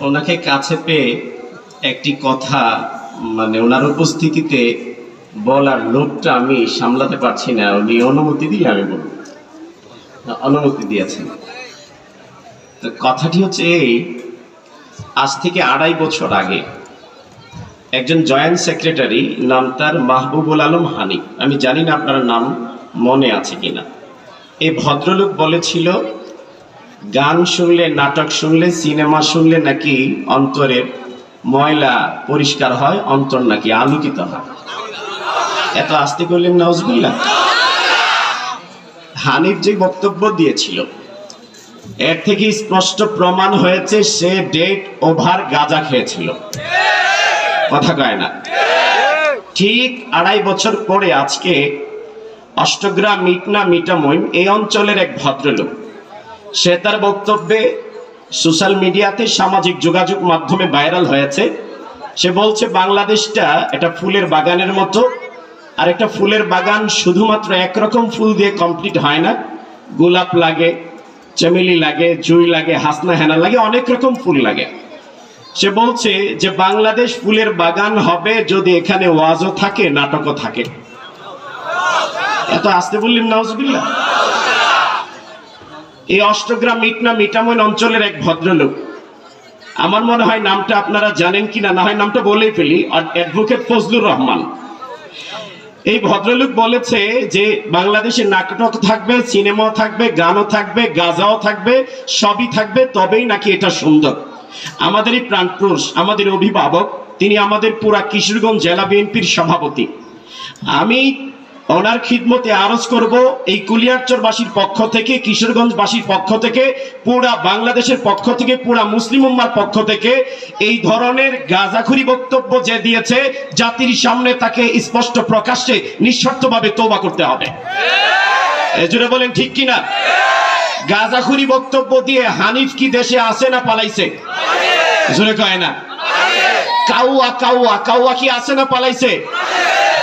ওনাকে কাছে পেয়ে একটি কথা মানে ওনার উপস্থিতিতে বলার লোভটা আমি সামলাতে পারছি না। উনি অনুমতি দিলে আমি বলব। অনুমতি দিয়েছেন। তো কথাটি হচ্ছে এই, আজ থেকে আড়াই বছর আগে একজন জয়েন্ট সেক্রেটারি নাম তার মাহবুবুল আলম হানি। আমি জানি না আপনার নাম মনে আছে কিনা। এই ভদ্রলোক বলেছিল গান শুনলে, নাটক শুনলে, সিনেমা শুনলে নাকি অন্তরের ময়লা পরিষ্কার হয়, অন্তর নাকি আলোকিত হয়? এত আস্তে করলেন নজবুল্লাহ হানিফ যে বক্তব্য দিয়েছিল, এর থেকে স্পষ্ট প্রমাণ হয়েছে সে ডেট ওভার গাজা খেয়েছিল। কথা কয় না? ঠিক আড়াই বছর পরে আজকে অষ্টগ্রাম মিটনা মিটামইন এই অঞ্চলের এক ভদ্রলোক সে তার বক্তব্যে সোশ্যাল মিডিয়াতে সামাজিক যোগাযোগ মাধ্যমে ভাইরাল হয়েছে। সে বলছে, বাংলাদেশটা এটা ফুলের বাগানের মতো। আর একটা ফুলের বাগান শুধুমাত্র একরকম ফুল দিয়ে কমপ্লিট হয় না। গোলাপ লাগে, চেমেলি লাগে, জুই লাগে, হাসনা হেনা লাগে, অনেক রকম ফুল লাগে। সে বলছে যে, বাংলাদেশ ফুলের বাগান হবে যদি এখানে ওয়াজও থাকে, নাটকও থাকে। এত আসতে বললেন নওয়াজবিল্লা এই অষ্টগ্রাম মিটনা মিটামইন অঞ্চলের এক ভদ্রলোক। আমার মনে হয় নামটা আপনারা জানেন কিনা, না হয় নামটা বলেই ফেলি অ্যাডভোকেট ফজলুর রহমান। এই ভদ্রলোক বলেছে যে, বাংলাদেশে নাটক থাকবে সিনেমাও থাকবে, গানও থাকবে, গাজাও থাকবে, সবই থাকবে, তবেই নাকি এটা সুন্দর। আমাদের এই প্রাণপুরুষ, আমাদের অভিভাবক, তিনি আমাদের পুরা কিশোরগঞ্জ জেলা বিএনপির সভাপতি। আমি ওনার খিদমতে আরজ করব এই কুলিয়ারচরবাসীর পক্ষ থেকে কিশোরগঞ্জবাসীর পক্ষ থেকে পুরা বাংলাদেশের পক্ষ থেকে পুরা মুসলিম উম্মার পক্ষ থেকে এই ধরনের গাজাখুরি বক্তব্য যে দিয়েছে জাতির সামনে তাকে স্পষ্ট প্রকাশ্যে নিঃশর্তভাবে তোবা করতে হবে। এজুরে বলেন ঠিক কিনা? গাজাখুরি বক্তব্য দিয়ে হানিফ কি দেশে আসে না পালাইছে? জোরে কয় না? কাউয়া কাউয়া কাউয়া কি আসে না পালাইছে।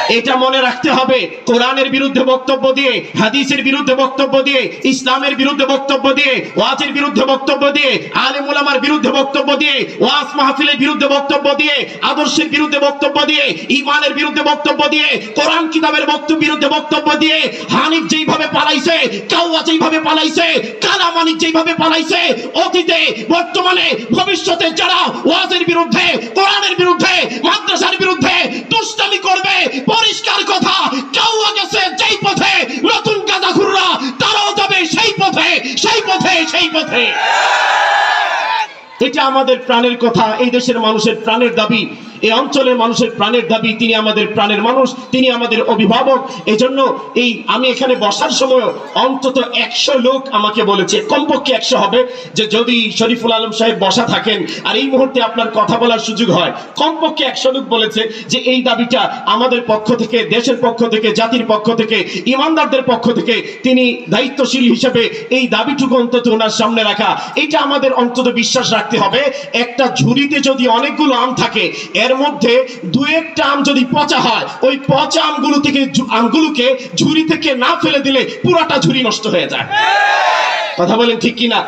এটা মনে রাখতে হবে, কোরআনের বিরুদ্ধে বক্তব্য দিয়ে, হাদিসের বিরুদ্ধে বক্তব্য দিয়ে, ইসলামের বিরুদ্ধে বক্তব্য দিয়ে, ওয়াজের বিরুদ্ধে বক্তব্য দিয়ে, আলেম ওলামার বিরুদ্ধে বক্তব্য দিয়ে, ওয়াজ মাহফিলের বিরুদ্ধে বক্তব্য দিয়ে, আদর্শের বিরুদ্ধে বক্তব্য দিয়ে ইমানের বিরুদ্ধে বক্তব্য দিয়ে, কোরআন কিতাবের বক্তব্য বিরুদ্ধে বক্তব্য দিয়ে, হানিফ যেইভাবে পালাইছে, কাউয়া যেইভাবে পালাইছে কালামানিক যেইভাবে পালাইছে, অতীতে, বর্তমানে, ভবিষ্যতে যারা ওয়াজের বিরুদ্ধে, কোরআনের বিরুদ্ধে, মাদ্রাসার বিরুদ্ধে করবে? পরিষ্কার কথা, কেউ গেছে যেই পথে, নতুন গাঁদাখুররা তারাও যাবে সেই পথে সেই পথে সেই পথে। এটা আমাদের প্রাণের কথা, এই দেশের মানুষের প্রাণের দাবি। এই অঞ্চলের মানুষের প্রাণের দাবি, তিনি আমাদের প্রাণের মানুষ, তিনি আমাদের অভিভাবক। এই জন্য এই আমি এখানে বসার সময় অন্তত একশো লোক আমাকে বলেছে, কমপক্ষে একশো হবে, যে যদি শরীফুল আলম সাহেব বসা থাকেন, আর এই মুহূর্তে আপনার কথা বলার সুযোগ হয়, কমপক্ষে একশো লোক বলেছে যে এই দাবিটা আমাদের পক্ষ থেকে, দেশের পক্ষ থেকে, জাতির পক্ষ থেকে, ইমানদারদের পক্ষ থেকে তিনি দায়িত্বশীল হিসেবে এই দাবিটুকু অন্তত ওনার সামনে রাখা। এটা আমাদের অন্তত বিশ্বাস রাখতে হবে। একটা ঝুড়িতে যদি অনেকগুলো আম থাকে, এর মধ্যে দু একটা আম যদি পচা হয় ওই পচা আমগুলো থেকে আমগুলোকে ঝুড়ি থেকে না ফেলে দিলে পুরাটা ঝুড়ি নষ্ট হয়ে যায়। কথা বলেন ঠিক কিনা?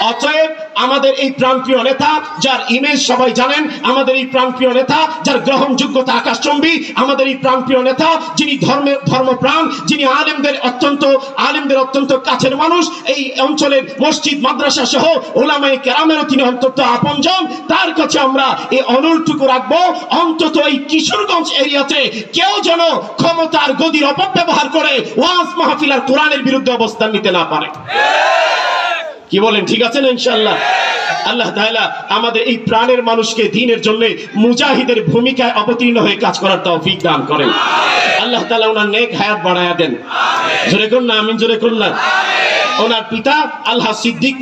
অতএব আমাদের এই প্রাণপ্রিয় নেতা, যার ইমেজ সবাই জানেন, আমাদের এই প্রাণপ্রিয় নেতা, যার গ্রহণযোগ্যতা আকাশচম্বী, আমাদের এই প্রাণপ্রিয় নেতা, যিনি ধর্মের ধর্মপ্রাণ, যিনি আলেমদের অত্যন্ত আলেমদের অত্যন্ত কাছের মানুষ, এই অঞ্চলের মসজিদ, মাদ্রাসা সহ ওলামাই কেরামেরও তিনি অন্তত আপনজন। তার কাছে আমরা এই অনলটুকু রাখব, অন্তত এই কিশোরগঞ্জ এরিয়াতে কেউ যেন ক্ষমতার গদির অপব্যবহার করে ওয়াজ মাহফিলার কোরআনের বিরুদ্ধে অবস্থান নিতে না পারে। কি বলেন, ঠিক আছেন না ইনশাল্লাহ আল্লাহ তাআলা আমাদের এই প্রাণের মানুষকে দিনের জন্য মুজাহিদের ভূমিকায় অবতীর্ণ হয়ে কাজ করার তৌফিক দান করেন। আল্লাহ তাআলা ওনার নেক হায়াত বাড়ায়া দেন। জোরে করুন না, আমিন, জোরে করুন না। ওনার পিতা আল্লাহ সিদ্দিক